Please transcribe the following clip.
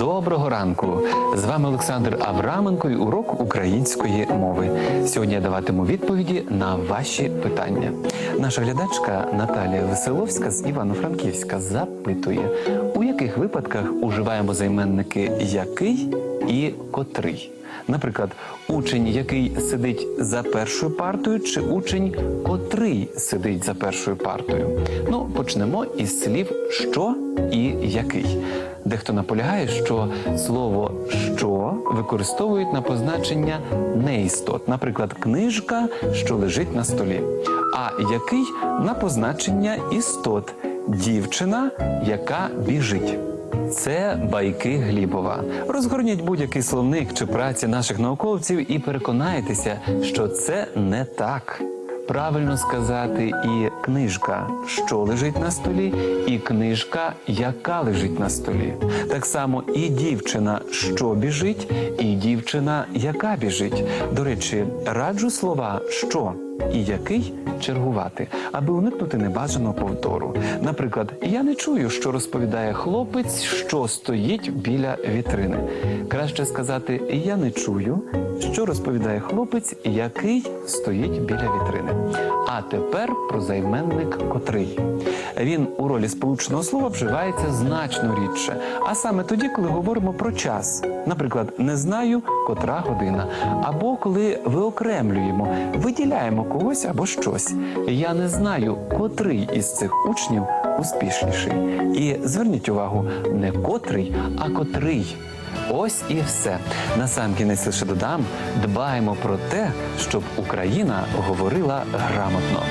Доброго ранку! З вами Олександр Авраменко і урок української мови. Сьогодні я даватиму відповіді на ваші питання. Наша глядачка Наталія Веселовська з Івано-Франківська запитує, у яких випадках уживаємо займенники який і котрий. Наприклад, учень, який сидить за першою партою, чи учень, котрий сидить за першою партою. Ну, почнемо із слів що і який. Дехто наполягає, що слово що використовують на позначення неістот, наприклад, книжка, що лежить на столі, а який на позначення істот, дівчина, яка біжить. Це байки Глібова. Розгорніть будь-який словник чи праці наших науковців і переконайтеся, що це не так. Правильно сказати і книжка, що лежить на столі, і книжка, яка лежить на столі. Так само і дівчина, що біжить, і дівчина, яка біжить. До речі, раджу слова що і який чергувати, аби уникнути небажаного повтору. Наприклад, я не чую, що розповідає хлопець, що стоїть біля вітрини. Краще сказати Я не чую, що розповідає хлопець, який стоїть біля вітрини. А тепер про займенник котрий. Він у ролі сполученого слова вживається значно рідше, а саме тоді, коли говоримо про час. Наприклад, не знаю, котра година, або коли виокремлюємо, виділяємо когось або щось. Я не знаю, котрий із цих учнів успішніший. І зверніть увагу, не котрий, а котрий. Ось і все. Насамкінець лише додам, дбаємо про те, щоб Україна говорила грамотно.